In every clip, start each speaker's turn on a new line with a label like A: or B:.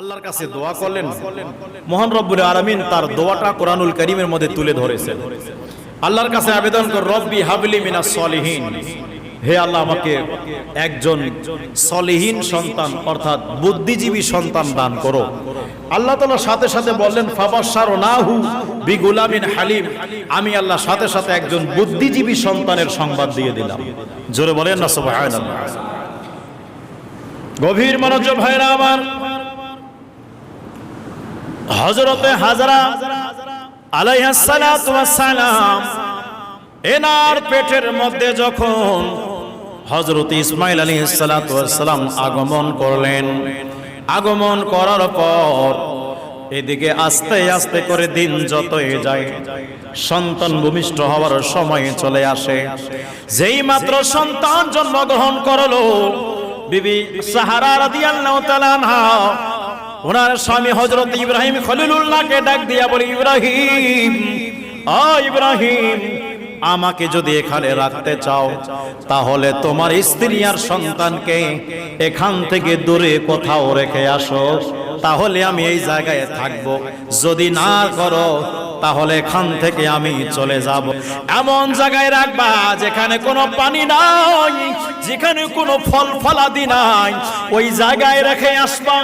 A: আল্লাহর কাছে দোয়া করলেন। মহান রব্বুল আলামিন তার দোয়াটা কোরআনুল করিমের মধ্যে তুলে ধরেছেন। আল্লাহর কাছে আবেদন কর, রব্বি হাবলি মিনাস সলিহিন। হে আল্লাহ, আমাকে একজন সলিহীন সন্তান অর্থাৎ বুদ্ধিজীবী সন্তান দান করো। আল্লাহ তাআলা সাথে সাথে বললেন ফাবাশশার নাহু বিগুলামিন হালিম। আমি আল্লাহ সাথে সাথে একজন বুদ্ধিজীবী সন্তানের সংবাদ দিয়ে দিলাম। জোরে বলেন না, সুবহানাল্লাহ। গভীর মনোযোগ ভাইরা আমার হজরতে হাজরা আলাইহাসালাম এনার পেটের মধ্যে যখন হজরত ইসমাইল আলী সালাম আগমন করলেন, আগমন করার পর এদিকে আস্তে আস্তে করে দিন যতই যায়, সন্তান ভূমিষ্ঠ হওয়ার সময় চলে আসে। যেই মাত্র সন্তান জন্মগ্রহণ করল, বিবি সাহারা রাদিয়াল্লাহু তাআলা ওনার স্বামী হজরত ইব্রাহিম খলিলুল্লাহকে ডাক দিয়া বলি, ইব্রাহিম, আ ইব্রাহিম, আমাকে যদি এখানে রাখতে চাও, তাহলে তোমার স্ত্রী আর সন্তানকে এখান থেকে দূরে কোথাও রেখে আসো। তাহলে আমি এই জায়গায় থাকব। যদি না করো তাহলে এখান থেকে আমি চলে যাব। এমন জায়গায় রাখবা যেখানে কোনো পানি নাই, যেখানে কোনো ফল ফলাদি নাই। ওই জায়গায় রেখে আসবা।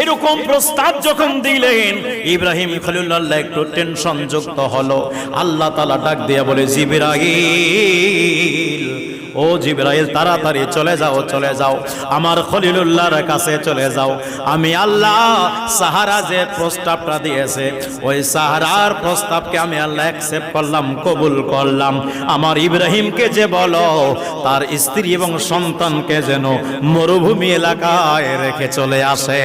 A: এরকম প্রস্তাব যখন দিলেন, ইব্রাহিম খলিল্লাহ একটু টেনশন যুক্ত হলো। আল্লাহ তালা ডাক দিয়া বলে, জিবিরাইল ও জিব্রাইল, তাড়াতাড়ি চলে যাও চলে যাও। আমার খলিলুল্লাহর কাছে চলে যাও। আমি আল্লাহ সাহারা যে প্রস্তাবটা দিয়েছে, ওই সাহারার প্রস্তাবকে আমি আল্লাহ অ্যাকসেপ্ট করলাম, কবুল করলাম। আমার ইব্রাহিমকে যে বলো, তার স্ত্রী এবং সন্তানকে যেন মরুভূমি এলাকায় রেখে চলে আসে।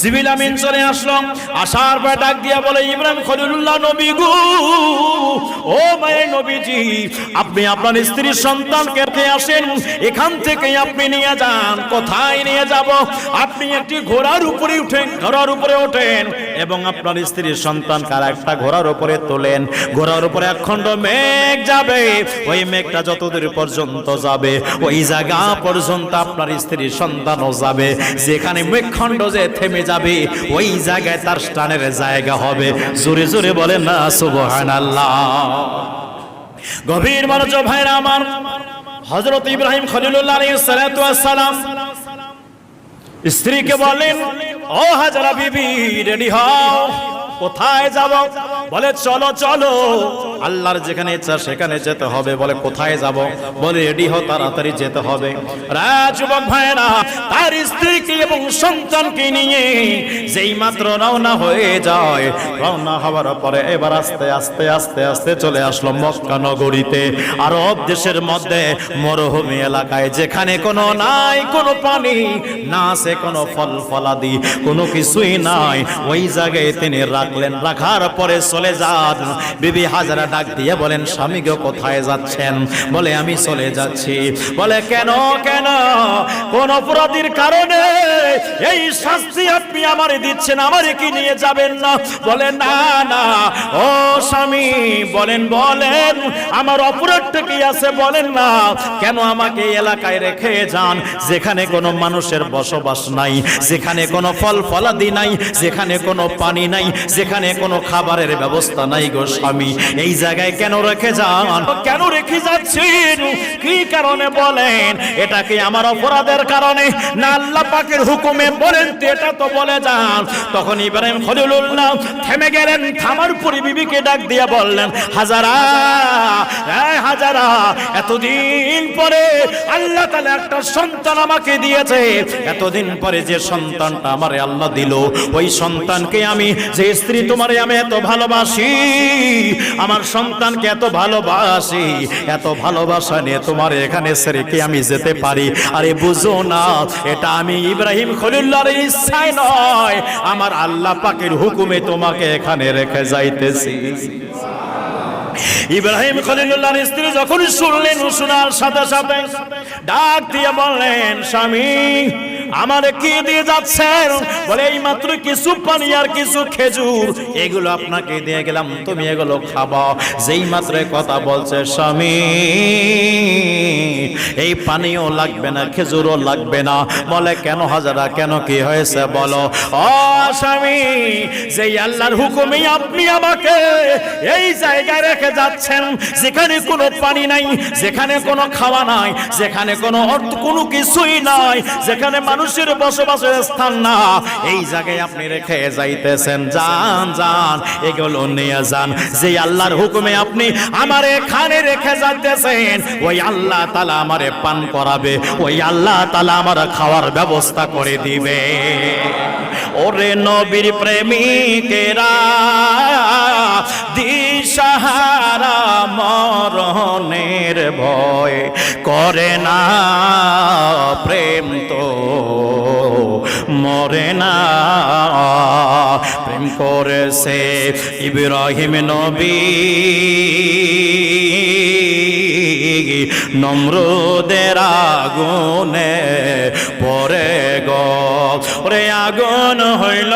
A: জিবিল আমিন চলে আসলো, আসার পর ডাক দিয়া বলে, ইব্রাহিম খলিলুল্লাহ নবী গু, ও মায়ের নবীজি, আপনি আপনার স্ত্রীর সন্তানকে রেখে আসেন, এখান থেকে আপনি নিয়ে যান, কোথায় নিয়ে যাব? আপনি একটি ঘোড়ার উপরে উঠেন, ঘোড়ার উপরে ওঠেন, এবং আপনার স্ত্রীর সন্তান কার? একটা ঘোড়ার উপরে তোলেন, ঘোড়ার উপরে একখণ্ড মেঘ যাবে, ওই মেঘটা যতদূর পর্যন্ত যাবে, ওই জায়গা পর্যন্ত আপনার স্ত্রীর সন্তানও যাবে, যেখানে মেঘখণ্ড যে থেমে যাবে, ওই জায়গায় তার স্থানের জায়গা হবে। জোরে জোরে বলেন না, সুবহানাল্লাহ। গভীর মনোযোগ ভাইরা আমার হজরত ইব্রাহিম খলিলুল্লাহ স্ত্রীকে বলেন ও হাজারা বিবি, রেডি হও, কোথায় যাব? বলে চলো চলো। আল্লাহর যেখানে ইচ্ছা সেখানে যেতে হবে। বলে কোথায় যাব? বলে রেডি হও তাড়াতাড়ি যেতে হবে। রাজুবক ভাইরা তার স্ত্রীকে এবং সন্তানকে নিয়ে যেই মাত্র রওনা হয়ে যায় রওনা হওয়ার পরে এবার আস্তে আস্তে আস্তে আস্তে চলে আসলো মক্কা নগরীতে আরব দেশের মধ্যে মরুভূমি এলাকায় যেখানে কোনো নাই কোনো পানি না আছে কোনো ফল ফলাদি কোনো কিছুই নাই। ওই জায়গায় তিনি রাখলেন। রাখার পরে চলে যান। বিবি হাজারা ডাক দিয়ে বলেন, স্বামী গো, কোথায় যাচ্ছেন? বলে, আমি চলে যাচ্ছি। বলে, কেন কেন? কোন অপরাধীর কারণে এই শাস্তি আপনি আমারে দিচ্ছেন, আমারে কি নিয়ে যাবেন না? বলে, না না। ও স্বামী, বলেন বলেন, আমার অপরাধটা কি আছে? বলেন না। কেন আমাকে এলাকায় রেখে যান? যেখানে কোনো মানুষের বসবাস নাই, যেখানে কোনো ফল ফলাদি নাই, যেখানে কোনো পানি নাই, যেখানে কোনো খাবারের ব্যবস্থা নাই গো স্বামী। এই জায়গায় কেন রেখে যান? কেন রেখে যাচ্ছেন? কি কারণে বলেন? এটা কি আমার অপরাধের কারণে? না আল্লাহ পাকের হুকুমে বলেন এটা তো বলে যান। তখন ইব্রাহিম খলিলুল্লাহ থেমে গেলেন, থামার পরে বিবিকে ডাক দিয়ে বললেন, হাজারা হাজারা, এতদিন পরে আল্লাহ তাআলা একটা সন্তান আমাকে দিয়েছে। এতদিন পরে যে সন্তানটা আমারে আল্লাহ দিল, ওই সন্তানকে আমি, যে স্ত্রী তোমারে আমি এত ভালোবাসি আমার সন্তানকে এত ভালোবাসি, এত ভালোবাসা নিয়ে তোমার এখানে রেখে আমি যেতে পারি। আরে বুঝো না, এটা আমি ইব্রাহিম খলিল্লাহর ইচ্ছায় নয়, আমার আল্লাহ পাকের হুকুমে তোমাকে এখানে রেখে যাইতেছি। ইব্রাহিম খলিলুল্লাহর স্ত্রী যখন শুনলেন শোনার সাথে সাথে ডাক দিয়ে বললেন, স্বামী আমারে কি দিয়ে যাচ্ছেন? বলে এই মাত্র কিছু পানি আর কিছু খেজুর। এগুলো আপনাকে দিয়ে গেলাম, তুমি এগুলো খাবা। যেই মাত্র কথা বলছে স্বামী, এই পানিও লাগবে না, খেজুরও লাগবে না। বলে, কেন হাজারা, কেন কি হয়েছে বলো? ও স্বামী যে আল্লাহর হুকুমে আপনি আমাকে এই জায়গায় রেখে যাচ্ছেন, যেখানে কোনো পানি নাই, যেখানে কোনো খাওয়া নাই, যেখানে কোনো অর্থ কোনো কিছুই নাই, যেখানে মানুষের বসবাসের স্থান না। এই জায়গায় আপনি রেখে যাইতেছেন। যান যান, এগুলো নিয়ে যান। যে আল্লাহর হুকুমে আপনি আমার এখানে রেখে যাইতেছেন, ওই আল্লাহ তালা আমারে পান করাবে, ওই আল্লাহ তালা আমার খাওয়ার ব্যবস্থা করে দিবে। ওরে নবীর প্রেমিকেরা, দিশাহারা মরণের ভয় করে না। প্রেম তো মরে না। প্রেম করেছে ইব্রাহিম নবী। নম্রদের আগুনে পরে গে। আগুন হইল।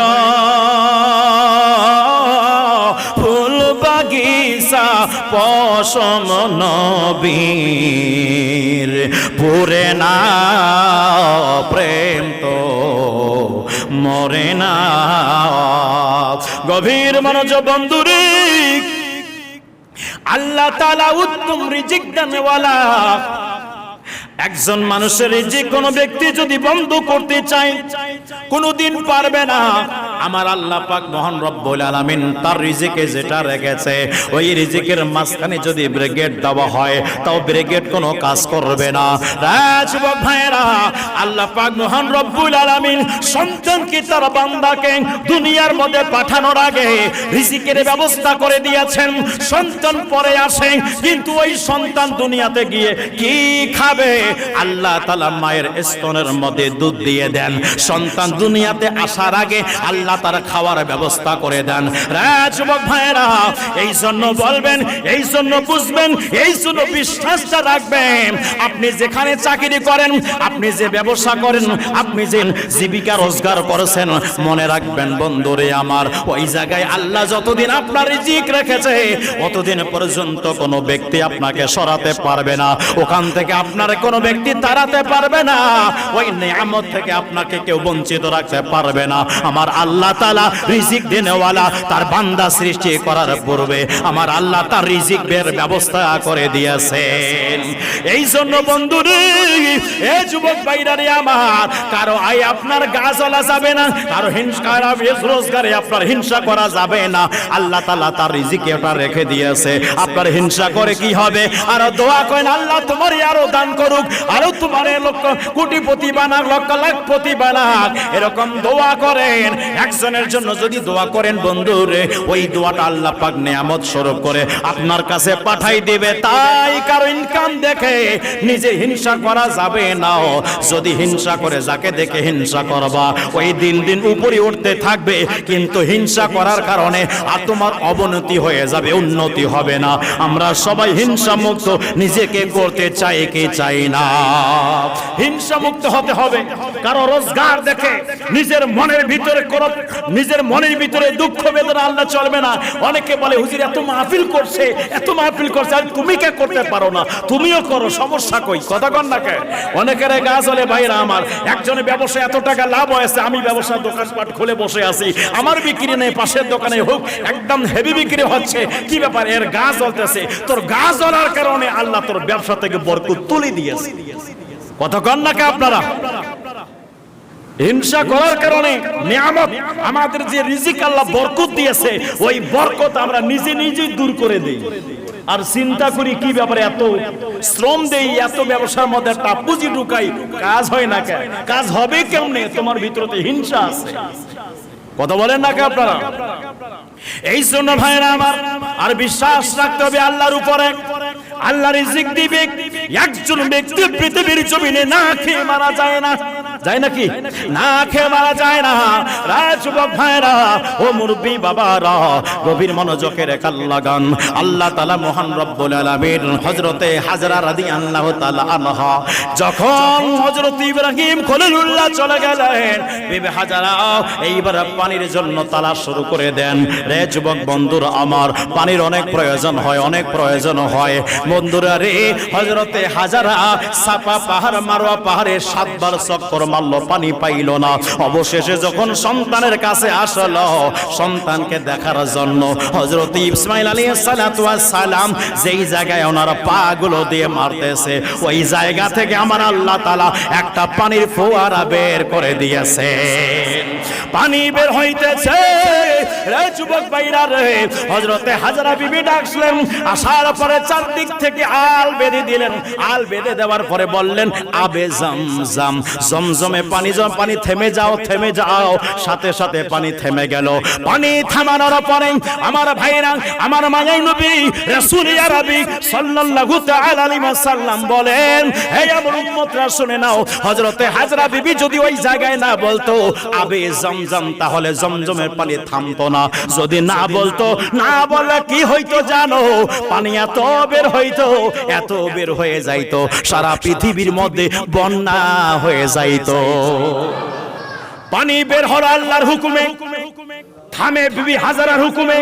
A: ফুল বাগিচা পশম নবীর। পুরে না, প্রেম তো মরে না। গভীর মনোজ বন্ধুরে। আল্লাহ তালা উত্তম রিজিক একজন মানুষের যে কোনো ব্যক্তি যদি বন্ধ করতে চায় কোনোদিন পারবে না। আমার আল্লাহ পাক মহান রব্বুল আলামিন তার রিজিকে যেটা রেখেছে, ওই রিজিকের মাঝখানে যদি ব্রিগেড দেওয়া হয়, তাও ব্রিগেড কোনো কাজ করবে না। রাজবক ভাইরা আল্লাহ পাক মহান রব্বুল আলামিন সন্তানকে তার বান্দাকে দুনিয়ার মধ্যে পাঠানোর আগে রিজিকের ব্যবস্থা করে দিয়েছেন? সন্তান পরে আসে, কিন্তু ওই সন্তান দুনিয়াতে গিয়ে কি খাবে? আল্লাহ তালা মায়ের স্তনের মধ্যে দুধ দিয়ে দেন। সন্তান দুনিয়াতে আসার আগে আল্লাহ তার খাওয়ার ব্যবস্থা করে দেন। রাজবক ভাইরা এই জন্য বলবেন, এই জন্য বুঝবেন, এই জন্য বিশ্বাসটা রাখবেন। আপনি যেখানে চাকরি করেন, আপনি যে ব্যবসা করেন, আপনি যে জীবিকা রোজগার করেছেন, মনে রাখবেন, বন্ধুরে আমার, ওই জায়গায় আল্লাহ যতদিন আপনার রিজিক রেখেছে, অতদিন পর্যন্ত কোনো ব্যক্তি আপনাকে সরাতে পারবে না। ওখান থেকে আপনার কোনো ব্যক্তি তাড়াতে পারবে না। ওই নিয়ামত থেকে আপনাকে কেউ বঞ্চিত রাখতে পারবে না। আমার আল্লাহ তালা রিজিক দেনেওয়ালা তার বান্দা সৃষ্টি করার পূর্বে আমার আল্লাহ তার রিজিক বের ব্যবস্থা করে দিয়েছেন। এই জন্য বন্ধুরে, এ যুবক বাইরারে আমার, কারও আয় আপনার গা যাবে না, কারও হিংসা রোজগারে আপনার হিংসা করা যাবে না। আল্লাহ তালা তার ওটা রেখে দিয়েছে। আপনার হিংসা করে কি হবে? আর দোয়া করেন, আল্লাহ তোমার আরও দান করুক, আরও তোমার লক্ষ কোটিপতি বানাক, লক্ষ লাখপতি বানাক। এরকম দোয়া করেন একজনের জন্য যদি দোয়া করেন, বন্ধুরে, ওই দোয়াটা আল্লাহ পাক নিয়ামত স্বরূপ করে আপনার কাছে পাঠাই দিবে। তাই কারও ইনকাম দেখে নিজে হিংসা করা যাবে না। যদি হিংসা করে, যাকে দেখে হিংসা করবা, ওই দিন দিন উপরে উঠতে থাকবে। কিন্তু হিংসা করার কারণে আর তোমার অবনতি হয়ে যাবে, উন্নতি হবে না। আমরা সবাই হিংসা মুক্ত নিজেকে করতে চাই কি চাই না। হিংসা মুক্ত হতে হবে। কারও রোজগার দেখে নিজের মনের ভিতরে করো নিজের মনের ভিতরে দুঃখ বেদনা আল্লাহ চলবে না। অনেকে বলে, হুজুর, এত মাহফিল করছে, এত মাহফিল করছে, আর তুমি কে করতে পারো না? তুমিও করো, সমস্যা কই? কথা কন না কে? অনেকের গা চলে ভাইরা আমার একজনের ব্যবসায় এত টাকা লাভ হয়েছে, আমি ব্যবসা দোকানপাট খুলে বসে আছি। আমার বিক্রি নেই, পাশের দোকানে হোক, একদম হেভি বিক্রি হচ্ছে। কি ব্যাপার? এর গা জ্বলতেছে। তোর গা জ্বলার কারণে আল্লাহ তোর ব্যবসা থেকে বরকত তুলে দিয়েছে। কথা কন না কে আপনারা? হিংসা করার কারণে নিয়ামত আমাদের যে রিজিক আল্লাহ বরকত দিয়েছে, ওই বরকত আমরা নিজে নিজেই দূর করে দেই। আর চিন্তা করি কি ব্যাপারে এত শ্রম দেই, এত ব্যবসার মধ্যে একটা পুঁজি ঢুকাই, কাজ হয় না কেন? কাজ হবে কেমনে? তোমার ভিতরে হিংসা আছে। কথা বলেন না আপনারা? এই জন্য ভাইরা আমার, আর বিশ্বাস রাখতে হবে আল্লাহর উপরে। আল্লাহ রিজিক দিবে, একজন ব্যক্তি পৃথিবীর জমিনে না খেয়ে মারা যায় না। যায় নাকি? না খেয়ে মারা যায় না। রায় যুবক ভাইরা ও মুরব্বী বাবারা, গভীর মনোযোগের কাল লাগান। আল্লাহ তালা মহান রব্বুল আলামিন হজরতে হাজরা রাদি আল্লাহ তালা আনহা, যখন হজরত ইব্রাহিম খলিলুল্লাহ চলে গেলেন, বিবে হাজারা, এইবার পানির জন্য তালা শুরু করে দেন। রে যুবক বন্ধুরা আমার, পানির অনেক প্রয়োজন হয়, অনেক প্রয়োজন হয়। বন্ধুরা রে হজরতে হাজারা সাপা পাহাড়, মারোয়া পাহাড়ে সাতবার চক্কর মারল পানি পাইল না। অবশেষে যখন সন্তানের কাছে আসলো, সন্তানকে দেখার জন্য হজরত ইসমাইল আলী সালাম যেই জায়গায় ওনার পা গুলো দিয়ে মারতেছে, ওই জায়গা থেকে আমার আল্লাহ তালা একটা পানির ফোয়ারা বের করে দিয়েছে পানি বের হইতেছে। যুবক ভাইরা রে হজরতে হাজারা বিবি ডাকলেন, আসার পরে চারদিক থেকে আল বেঁধে দিলেন। আল বেঁধে দেওয়ার পরে বললেন, আবে পানি জম পানি থেমে যাও থেমে যাও। সাথে সাথে পানি থেমে গেল। পানি থামানোর পরে আমার ভাইরা, আমার মায়াই নবী, রাসূল আরবি সাল্লাল্লাহু তাআলা আলাইহি ওয়াসাল্লাম বলেন, হে আমার উম্মতরা, শুনে নাও, হযরতে হাজরা বিবি যদি ওই জায়গায় না বলতো, আবে জমজম, তাহলে জমজমের পানি থামতো না। যদি না বলতো না বলে কি হইতো জানো? পানি এত বের হইতো এত বের হয়ে যাইতো সারা পৃথিবীর মধ্যে বন্যা হয়ে যাইতো। পানি বের হলো আল্লাহর হুকুমে থামে বিবি হাজারার হুকুমে।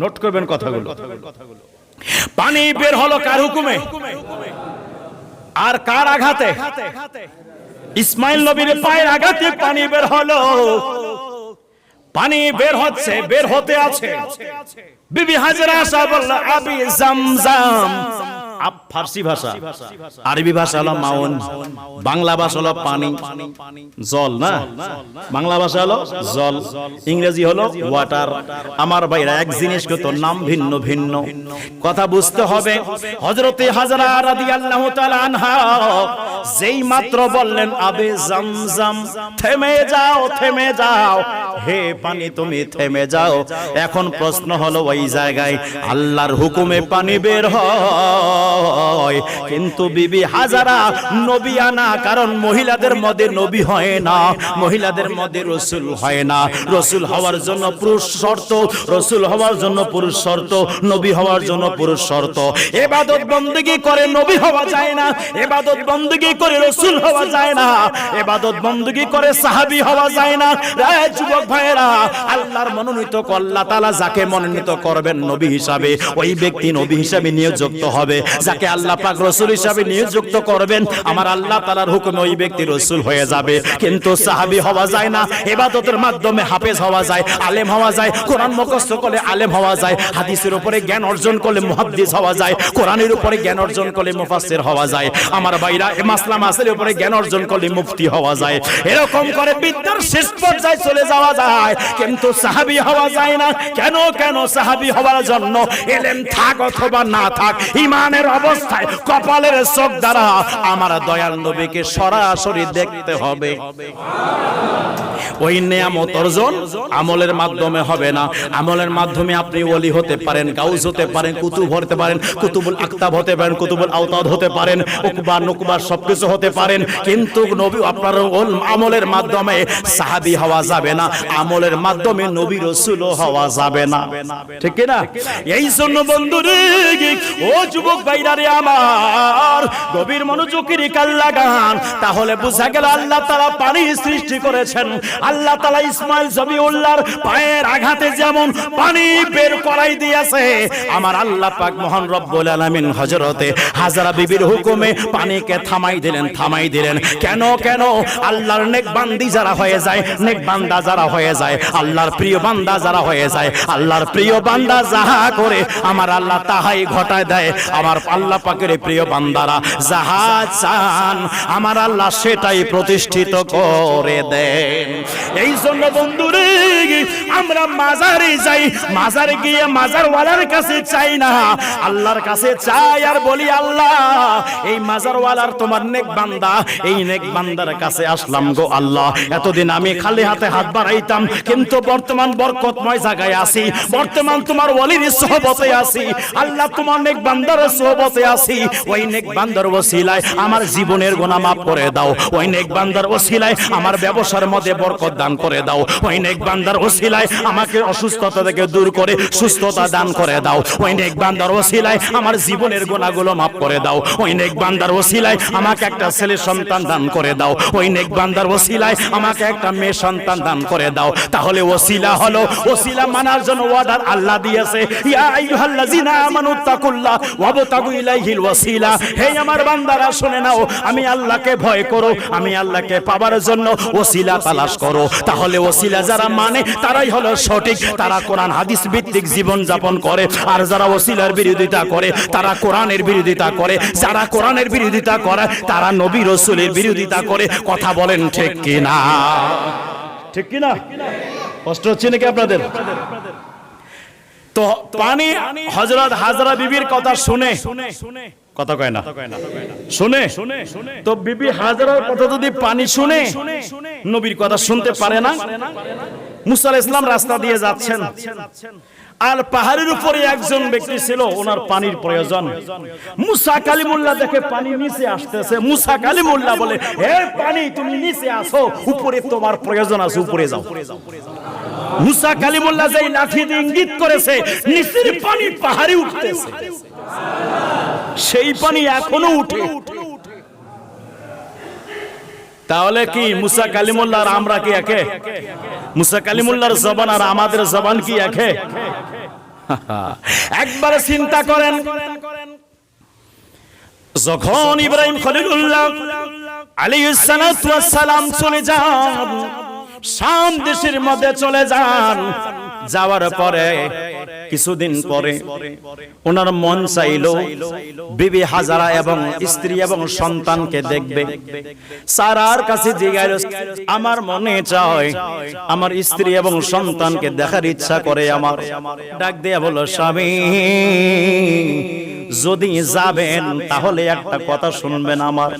A: নোট করবেন কথাগুলো। পানি বের হলো কার হুকুমে? আর কার আঘাতে? ইসমাইল নবীর পায়ের আঘাতে পানি বের হলো। পানি বের হচ্ছে বের হতে আছে। বিবি হাজরা সাহেব আবি জামজাম। ফার্সি ভাষা। আরবি ভাষা হলো মাউন বাংলা ভাষা হলো পানি, জল না? বাংলা ভাষা হলো জল, ইংরেজি হলো ওয়াটার। আমার ভাইরা এক জিনিস তো নাম ভিন্ন ভিন্ন। কথা বুঝতে হবে, হযরতে হাজরা রাদিয়াল্লাহু তাআলা আনহা যেই মাত্র বললেন, আবে জামজাম, থেমে যাও থেমে যাও। হে পানি, তুমি থেমে যাও। এখন প্রশ্ন হলো, ওই জায়গায় আল্লাহর হুকুমে পানি বের হয়। কিন্তু বিবি হাজারা নবী আনা, কারণ মহিলাদের মধ্যে নবী হয় না, মহিলাদের মধ্যে রসুল হয় না। রসুল হওয়ার জন্য পুরুষ শর্ত, রসুল হওয়ার জন্য পুরুষ শর্ত, নবী হওয়ার জন্য পুরুষ শর্ত। এবাদত বন্দেগি করে নবী হওয়া যায় না, এবাদত বন্দেগি করে রসুল হওয়া যায় না, এবাদত বন্দেগি করে সাহাবী হওয়া যায় না। রে যুবক ভাইরা আল্লাহর মনোনীত আল্লাহ তাআলা যাকে মনোনীত করবেন নবী হিসাবে, ওই ব্যক্তি নবী হিসাবে নিয়োজিত হবে। যাকে আল্লাহ পাক রসুল হিসাবে নিয়োজিত করবেন, আমার আল্লাহ তাআলার হুকুমে ওই ব্যক্তি রসুল হয়ে যাবে। কিন্তু সাহাবী হওয়া যায় না ইবাদতের মাধ্যমে হাফেজ হওয়া যায়, আলেম হওয়া যায়, কোরআন মুখস্থ করলে আলেম হওয়া যায়, হাদিসের উপরে জ্ঞান অর্জন করলে মুহাদ্দিস হওয়া যায়, কোরআনের উপরে জ্ঞান অর্জন করলে মুফাসসির হওয়া যায়, আমার ভাইরা এ মাসলা মাসের উপরে জ্ঞান অর্জন করলে মুফতি হওয়া যায়। এরকম করে বিদ্যার শেষ পর্যায়ে চলে যাওয়া যায়, কিন্তু সাহাবি হওয়া যায় না। কেন কেন সাহাবি হওয়ার জন্য এলেম থাক অথবা না থাক, ইমানের অবস্থায়, কপালের চোখ দ্বারা আমার দয়াল নবীকে সরাসরি দেখতে হবে। ওই নিয়ামত অর্জন আমলের মাধ্যমে হবে না। আমলের মাধ্যমে আপনি ওলি হতে পারেন গাউজ হতে পারেন, কুতুব হতে পারেন, কুতুবুল আক্তাব হতে পারেন, কুতুবুল আওতাদ হতে পারেন, উকবা, নুকবা সবকিছু হতে পারেন। কিন্তু নবী আপনার আমলের মাধ্যমে সাহাবী হওয়া যাবে না, আমলের মাধ্যমে নবী রসুল হওয়া যাবে না। ঠিক না এই জন্য বন্ধুরে, ও যুবক ভাইরারে আমার। গভীর কাল লাগান। তাহলে বোঝা গেল আল্লাহ তাআলা পানি সৃষ্টি করেছেন। আল্লাহ তাআলা ইসমাইল পায়ের আঘাতে যেমন পানি বের করাই দিয়েছে, আমার আল্লাহ পাক মহান রব্বুল হাজারা বিবির হুকুমে পানিকে থামাই দিলেন থামাই দিলেন। কেন কেন? আল্লাহর যারা হয়ে যায়, নেক বান্দা যারা হয়ে যায়, আল্লাহর প্রিয় বান্দা যারা হয়ে যায়, আল্লাহর প্রিয় বান্দা যাহা করে, আমার আল্লাহ তাহাই ঘটায় দেয়, আমার আল্লাহ পাকের প্রিয় বান্দারা যাহা চান, আমার আল্লাহ সেটাই প্রতিষ্ঠিত করে দেন। এই জন্য বন্ধুরে, আমরা মাজারে যাই, মাজারে গিয়ে মাজারওয়ালার কাছে চাই না। আল্লাহর কাছে চাই আর বলি, আল্লাহ, এই মাজারওয়ালার তোমার নেক বান্দা, এই নেক বান্দার কাছে আসলাম গো আল্লাহ। এতদিন আমি খালি হাতে হাত বাড়াইতাম, কিন্তু বর্তমান বরকতময় জায়গায় আছি, বর্তমান তোমার ওলির সহবতে আছি। আল্লাহ তোমার নেক বান্দার সোহবতে আছি, ওই নেক বান্দার ওসিলায় আমার জীবনের গোনা মাফ করে দাও। ওই নেক বান্দার ওসিলায় আমার ব্যবসার মধ্যে বরকত দান করে দাও। ওই নেক বান্দার ওসিলায় আমাকে অসুস্থতা থেকে দূর করে সুস্থতা দান করে দাও। ওই নেক বান্দার ওসিলায় আমার জীবনের গোনাগুলো মাফ করে দাও। ওই নেক বান্দার ওসিলায় আমাকে একটা ছেলে সন্তান দান করে দাও। ওই নেক বান্দার ওসিলায় আমাকে একটা মেয়ে সন্তান দান করে দাও। তাহলে ওসিলা হলো, ওসিলা মানার জন্য অর্ডার আল্লাহ দিয়েছে, ইয়া আইয়ুহাল্লাযিনা আমানু তাকুল্লাহ ওয়াবতাগু ইলাইহিল ওয়াসিলা। হে আমার বান্দারা, শুনে নাও, আমি আল্লাহকে ভয় করো, আমি আল্লাহকে পাবার জন্য ওসিলা তালাশ করো। তাহলে ওসিলা যারা মানে তারাই হলো সঠিক। তারা কোরআন, হাদিস ভিত্তিক জীবন যাপন করে। আর যারা ওসিলার বিরোধিতা করে, তারা কোরআনের বিরোধিতা করে। যারা কোরআনের বিরোধিতা করে, তারা নবী রসুলের বিরোধিতা করে। কথা বলেন ঠিক কিনা? ঠিক কিনা? কষ্ট হচ্ছে নাকি আপনাদের? তো পানি হজরত হাজরা বিবির কথা শুনে। কথা কয় না। শুনে। তো বিবি হাজরার কথা যদি পানি শুনে, নবীর কথা শুনতে পারে না? মুসা ইসলাম রাস্তা দিয়ে যাচ্ছেন। আর পাহাড়ের উপরে একজন ব্যক্তি ছিল, ওনার পানির প্রয়োজন। মুসা কালিমুল্লাহ দেখে পানি নিচে আসতেছে। মুসা কালিমুল্লাহ বলে, হে পানি, তুমি নিচে আসো, উপরে তোমার প্রয়োজন আছে, উপরে যাও। মুসা কালিমুল্লাহ যেই লাঠি দিয়ে ইঙ্গিত করেছে, নিচের পানি পাহাড়ে উঠতেছে। সেই পানি এখনও উঠে উঠে। তাহলে কি মুসা কালিমুল্লাহ আর আমরা কি একে? মুসা কালিমুল্লাহর জবান আর আমাদের জবান কি একে? একবার চিন্তা করেন। যখন ইব্রাহিম খলিলুল্লাহ আলাইহিস সালাম চলে যান শাম দেশের মধ্যে চলে যান যাওয়ার পরে, কিছুদিন পরে ওনার মন চাইল, বিবি হাজারা এবং স্ত্রী এবং সন্তানকে দেখবে। সারার কাছে আমার মনে চায়, আমার স্ত্রী এবং সন্তানকে দেখার ইচ্ছা করে আমার। ডাক দেয়া বলো স্বামী যদি যাবেন, তাহলে একটা কথা শুনবেন আমার।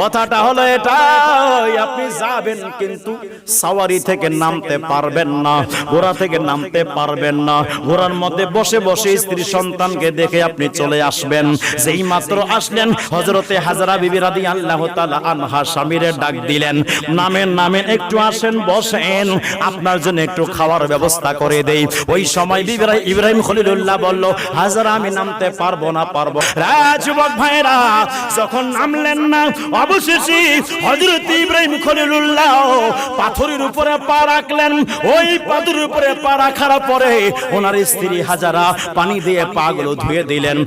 A: কথাটা হলো এটাই, আপনি যাবেন কিন্তু সাওয়ারি থেকে নামতে পারবেন না, ঘোড়া থেকে নামতে পারবেন না। ঘোড়ার মধ্যে বসে বসে স্ত্রী সন্তানকে দেখে আপনি চলে আসবেন। যেই মাত্র আসলেন হজরতে হাজারা বিবি রাদি আল্লাহ আনহা স্বামীরে ডাক দিলেন নামেন নামেন একটু আসেন, বসেন, আপনার জন্য একটু খাওয়ার ব্যবস্থা করে দেই। ওই সময় ইব্রাহিম খলিলুল্লাহ বলল, হাজারা, আমি নামতে পারব না পারব। যুবক ভাইরা যখন নামলেন না অবশেষে হযরত ইব্রাহিম খলিলুল্লাহ পাথরের উপরে পা রাখলেন। ওই পাথরের উপরে পা রাখার পরে ওনার স্ত্রী হাজারা পানি দিয়ে পাগুলো ধুয়ে দিলেন।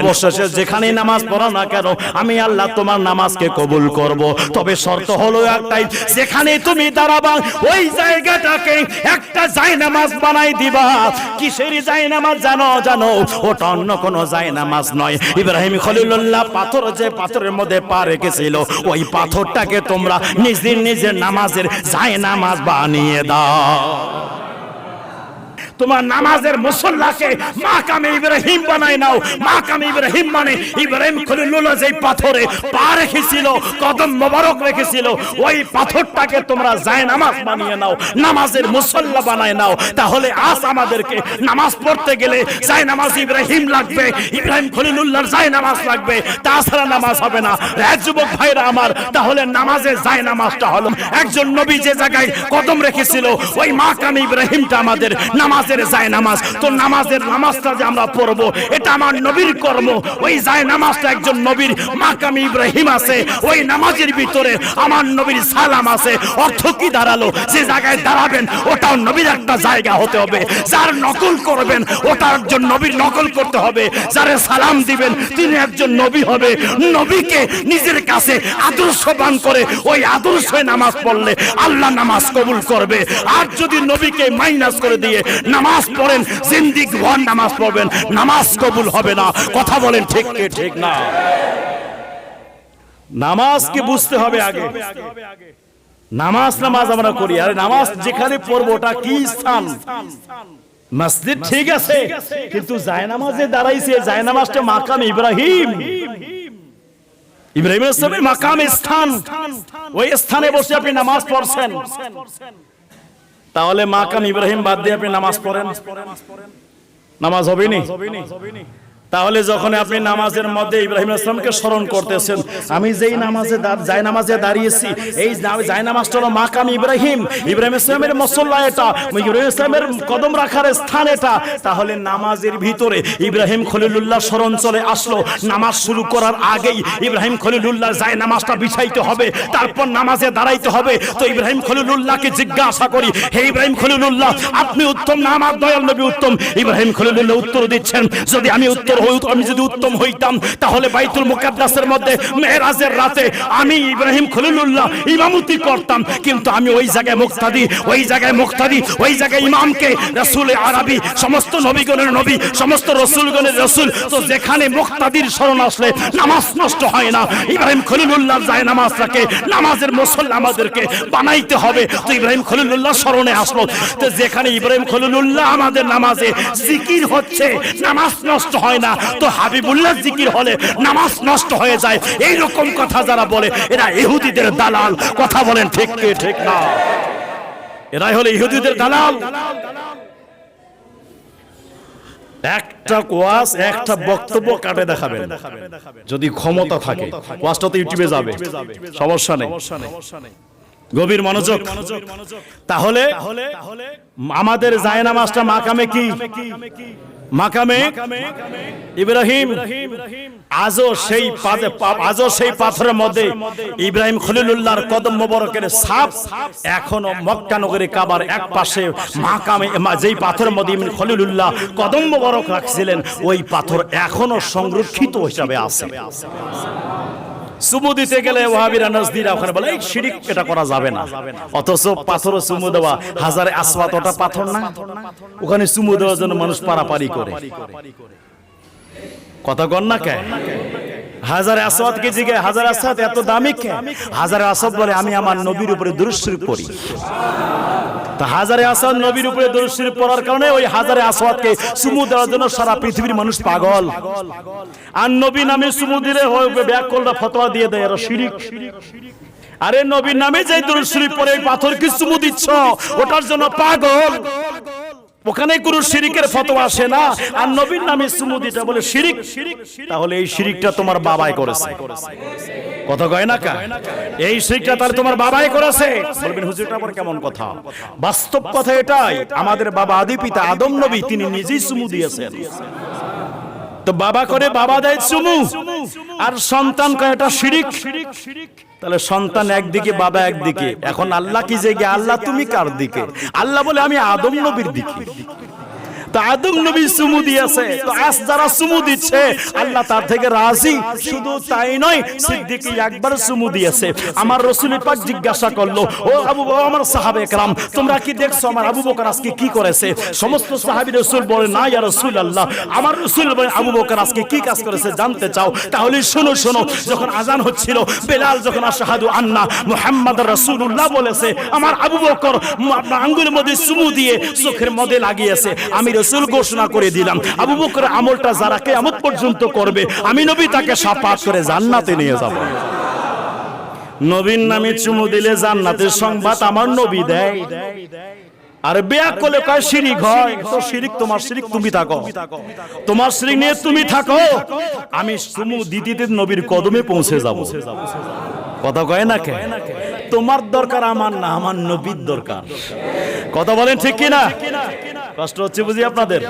A: অবশেষে যেখানে নামাজ পড়ো না কেন আমি আল্লাহ তোমার নামাজকে কবুল করব। তবে শর্ত হলো একটাই যেখানে তুমি দাঁড়াবা ওই জায়গাটাকে একটা জায়নামাজ বানাই দিবা। কিসের জায়নামাজ জানো জানো ওটা অন্য কোনো মাছ নয়। ইব্রাহিম খলিলুল্লাহ পাথর যে পাথরের মধ্যে পা রেখেছিল, ওই পাথরটাকে তোমরা নিজের নিজের নামাজের যায় নামাজ বানিয়ে দাও। তোমার নামাজের মুসল্লাকে মাকামে ইব্রাহিম বানাই নাও। মাকামে ইব্রাহিম মানে ইব্রাহিম খলিলুল্লাহ যেই পাথরে পা রেখেছিল, কদম মোবারক রেখেছিল, ওই পাথরটাকে তোমরা যায় নামাজ বানিয়ে নাও, নামাজের মুসল্লা বানায় নাও। তাহলে আজ আমাদেরকে নামাজ পড়তে গেলে যায় নামাজ ইব্রাহিম লাগবে, ইব্রাহিম খলিলুল্লাহর যায় নামাজ লাগবে, তাছাড়া নামাজ হবে না। এক যুবক ভাইরা আমার, তাহলে নামাজের যায় নামাজটা হলো। একজন নবী যে জায়গায় কদম রেখেছিল, ওই মাকামে ইব্রাহিমটা আমাদের নামাজের যায় নামাজ, তো নামাজের নামাজটা যে আমরা পড়ব, এটা আমার নবীর কর্ম। ওই যায় নামাজটা একজন নবীর, মাকামি ইব্রাহিম আছে, ওই নামাজের ভিতরে আমার নবীর সালাম আছে। অর্থ কি দাঁড়াল? যে জায়গায় দাঁড়াবেন, ওটাও নবীর একটা জায়গা হতে হবে। যার নকল করবেন, ওটা একজন নবীর নকল করতে হবে। যারে সালাম দিবেন, তিনি একজন নবী হবে। নবীকে নিজের কাছে আদর্শবান করে ওই আদর্শে নামাজ পড়লে আল্লাহ নামাজ কবুল করবে। আর যদি নবীকে মাইনাস করে দিয়ে নামাজ পড়েন জিন্দিক ভর নামাজ পড়বেন, নামাজ কবুল হবে না। কথা বলেন, ঠিক কি ঠিক না? নামাজকে বুঝতে হবে আগে? নামাজ নামাজ আমরা করি, আরে নামাজ যেখানে পড়ব ওটা কি স্থান? মসজিদ ঠিক আছে, কিন্তু জায়নামাজে দাঁড়াইছে, জায়নামাজটা মাকাম ইব্রাহিম। ইব্রাহিম ইসলামের মাকাম স্থান। ওই স্থানে বসে আপনি নামাজ পড়ছেন। তাহলে মাকাম ইব্রাহিম বাদ দিয়ে আপনি নামাজ পড়েন। নামাজ হবে নি? তাহলে যখন আপনি নামাজের মধ্যে ইব্রাহিম ইসলামকে স্মরণ করতেছেন, আমি যেই নামাজে যাই নামাজে দাঁড়িয়েছি, এই যাই নামাজটা হলো মাকাম ইব্রাহিম। ইব্রাহিম ইসলামের মসল্লা এটা, ইব্রাহিম ইসলামের কদম রাখার স্থান এটা। তাহলে নামাজের ভিতরে ইব্রাহিম খলিলুল্লাহ স্মরণ চলে আসলো। নামাজ শুরু করার আগেই ইব্রাহিম খলিলুল্লাহ যায় নামাজটা বিছাইতে হবে, তারপর নামাজে দাঁড়াইতে হবে। তো ইব্রাহিম খলিলুল্লাহকে জিজ্ঞাসা করি, হে ইব্রাহিম খলিলুল্লাহ, আপনি উত্তম না, আমার দয়াল নবী উত্তম? ইব্রাহিম খলিলুল্লাহ উত্তর দিচ্ছেন, যদি আমি উত্তর আমি যদি উত্তম হইতাম, তাহলে বাইতুল মুকাদ্দাসের মধ্যে মেরাজের রাতে আমি ইব্রাহিম খলিলুল্লাহ ইমামতি করতাম। কিন্তু আমি ওই জায়গায় মুক্তাদি, ওই জায়গায় মুক্তাদি, ওই জায়গায় ইমামকে, রাসূল আরবি, সমস্ত নবীগণের নবী, সমস্ত রসুলগণের রসুল। তো যেখানে মুক্তাদির স্মরণ আসলে, নামাজ নষ্ট হয় না। ইব্রাহিম খলিলুল্লাহ যায় নামাজ রাখে, নামাজের মুসল্লা আমাদেরকে বানাইতে হবে। তো ইব্রাহিম খলিলুল্লাহ স্মরণে আসলো। তো যেখানে ইব্রাহিম খলিলুল্লাহ আমাদের নামাজে জিকির হচ্ছে, নামাজ নষ্ট হয় না। তো হাবিবুল্লাহ জিকির হলে নামাজ নষ্ট হয়ে যায়। এই রকম কথা যারা বলে, এরা ইহুদিদের দালাল। কথা বলেন ঠিক কি, ঠিক না? এরাই হলো ইহুদিদের দালাল। একটা ওয়াজ একটা বক্তব্য কাটে দেখাবেন। যদি ক্ষমতা থাকে ওয়াজটা তো ইউটিউবে যাবে। সমস্যা নেই। গভীর মনোযোগ। তাহলে আমাদের জায়নামাজটা মাকামে কি? মাকামে ইব্রাহিম আজও সেই আজও সেই পাথরের মধ্যে ইব্রাহিম খলিলুল্লাহর কদম মোবারকের সাপ এখনও মক্কা নগরী কাবার এক পাশে মাকামে যেই পাথরের মধ্যে ইব্রাহিম খলিলুল্লাহ কদম মোবারক রাখছিলেন ওই পাথর এখনও সংরক্ষিত হিসাবে আছে। চুমু দিতে গেলে ওয়াহাবিরা নজদিরা ওখানে বলে, এই শিরিক এটা করা যাবে না। অথচ পাথরও চুমু দেওয়া, হাজারে আসওয়াত, ওটা পাথর না? ওখানে চুমু দেওয়ার জন্য মানুষ পারাপারি করে। কথা কন না কে? হাজারে আসওয়াত কে জিগে হাজার আসওয়াত এত দামি কে? হাজারে আসওয়াত বলে, আমি আমার নবীর উপরে দুরুশ্বরী পড়ি। তা হাজারে আসাদ নবীর উপরে দরুদ শরীফ পড়ার কারণে ওই হাজারে আসাদকে চুমু দেওয়ার জন্য সারা পৃথিবীর মানুষ পাগল। আর নবী নামে চুমু দিলে ব্যাকলটা ফতোয়া দিয়ে দেয়, এরা শিরিক। আরে নবীর নামে যে দরুদ শরীফ পড়ে পাথর কি চুমু দিচ্ছ, ওটার জন্য পাগল। ওখানে কোনো শিরিকের ফতোয়া আসে না। আর নবীর নামে চুমু দিতে বলে শিরিক তাহলে এই শিরিকটা তোমার বাবাই করেছে। কথা কয় না কা? এই শিরিকটা তাহলে তোমার বাবাই করেছে। বলবেন হুজুরটা আবার কেমন কথা? বাস্তব কথা এটাই আমাদের বাবা আদি পিতা আদম নবী তিনি নিজেই সুমু দিয়েছেন। তো বাবা করে বাবা দেয় চুমু। আর সন্তান কয়েকটা এটা শিরিক। তাহলে সন্তান একদিকে বাবা একদিকে এখন আল্লাহ কি জেগে? আল্লাহ তুমি কার দিকে? আল্লাহ বলে আমি আদম নবীর দিকে। তো আদম নবী চুমু দিয়েছে। আজ যারা চুমু দিচ্ছে, আল্লাহ তার থেকে রাজি। শুধু তাই নয়, সিদ্দিকি একবার চুমু দিয়েছে। আমার রসুল পাক জিজ্ঞাসা করল, ও আবু আমার সাহাবে একরাম, তোমরা কি দেখছ আমার আবু বকর আজকে কি করেছে? সমস্ত সাহাবী রসুল বলে, না, ইয়া রসুল আল্লাহ আমার রসুল বলে, আবু বকর আজকে কি কাজ করেছে জানতে চাও? তাহলে শোনো শোনো, যখন আজান হচ্ছিল, বেলাল যখন আশহাদু আন্না মুহাম্মদ রাসূলুল্লাহ বলেছে, আমার আবু বকর আঙ্গুলের মধ্যে চুমু দিয়ে চোখের মধ্যে লাগিয়েছে। আমি রসুল ঘোষণা করে দিলাম। আবু বকর আমলটা যারা কেয়ামত পর্যন্ত করবে, আমি নবী তাকে সাফাত করে জান্নাতে নিয়ে যাব। নবীন নামে চুমু দিলে জান্নাতের সংবাদ আমার নবী দেয়। আর বেয়া করলে কয়, শিরিক হয়? তো শিরিক, তোমার শিরিক তুমি থাকো। তোমার শিরিক নিয়ে তুমি থাকো। আমি চুমু দিতে দিতে নবীর কদমে পৌঁছে যাব। কথা কয় না কে? তোমার দরকার, আমার না, আমার নবীর দরকার। কথা বলেন ঠিক কি না কষ্ট হচ্ছে বুঝি আপনাদের?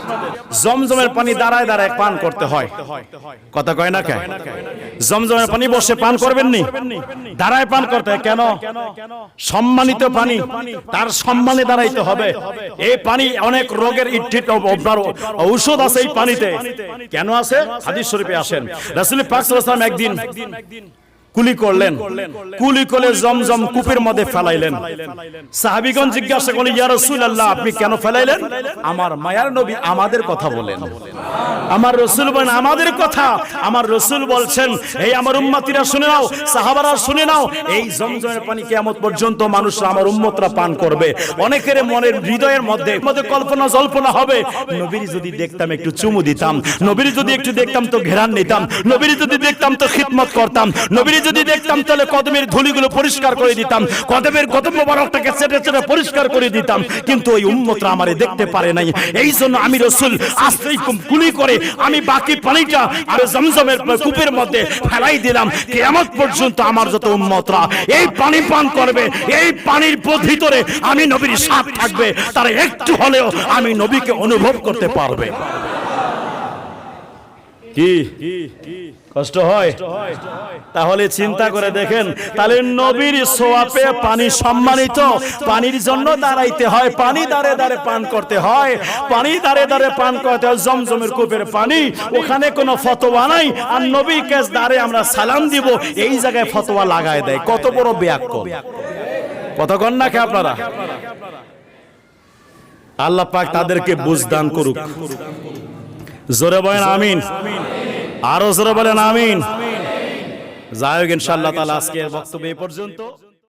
A: জমজমের পানি দাঁড়ায় দাঁড়ায় পান করতে হয়। কথা কয় না কে? জমজমের পানি বসে পান করবেন নি? দাঁড়ায় পান করতে হয়। কেন? সম্মানিত পানি, তার সম্মানে দাঁড়াইতে হবে। এই পানি অনেক রোগের আপনার ঔষধ আছে এই পানিতে। কেন আছে? হাদিস শরীফে আসেন। রাসূল পাক সাল্লাল্লাহু আলাইহি ওয়াসাল্লাম একদিন কুলি করলেন। কুলি করে জমজম কূপের মধ্যে ফেলাইলেন। সাহাবিগণ জিজ্ঞাসা করলেন ইয়া রাসূলুল্লাহ আপনি কেন ফেলাইলেন? আমার মায়ার নবী আমাদের কথা বলেন। আমার রসুল বলেন আমাদের কথা আমার রসুল বলছেন এই আমার উম্মতিরা শুনে নাও সাহাবারা শুনে নাও এই জমজমের পানি কিয়ামত পর্যন্ত মানুষরা আমার উম্মতরা পান করবে। অনেকের মনের হৃদয়ের মধ্যে মধ্যে কল্পনা জল্পনা হবে। নবীর যদি দেখতাম একটু চুমু দিতাম। নবীর যদি একটু দেখতাম তো ঘেরান নিতাম। নবীর যদি দেখতাম তো খিদমত করতাম। নবীর যদি দেখতাম, তাহলে কদমের ধুলিগুলো পরিষ্কার করে দিতাম। কদমের কদম মোবারকটাকে চেটে চেটে পরিষ্কার করে দিতাম। কিন্তু ওই উম্মতরা আমারে দেখতে পারে নাই। এই জন্য আমি রসুল আস্তেই গুলি করে আমি বাকি পানিটা আর জমজমের কূপের মধ্যে ফেলাই দিলাম। কেয়ামত পর্যন্ত আমার যত উম্মতরা এই পানি পান করবে, এই পানির ভিতরে আমি নবীর সাপ থাকবে। তারা একটু হলেও আমি নবীকে অনুভব করতে পারবে। কি? কষ্ট হয়। তাহলে চিন্তা করে দেখেন তাহলে নবীর সোয়াপে পানি সম্মানিত পানির জন্য দাঁড়াইতে হয় পানি দাঁড়ে দাঁড়ে পান করতে হয় পানি দাঁড়ে দাঁড়ে পান করতে হয় জমজমের কূপের পানি ওখানে কোনো ফতোয়া নাই আর নবী কেস দাঁড়ে আমরা সালাম দিব এই জায়গায় ফতোয়া লাগায় দেয়। কত বড় ব্যাক কতক্ষণ না কে আপনারা? আল্লাহ পাক তাদেরকে বুঝদান করুক। জোরে বলেন আমিন। আরও জোরে বলেন আমিন। যাই হোক ইনশাআল্লাহ তাআলা আজকের বক্তব্য এই পর্যন্ত।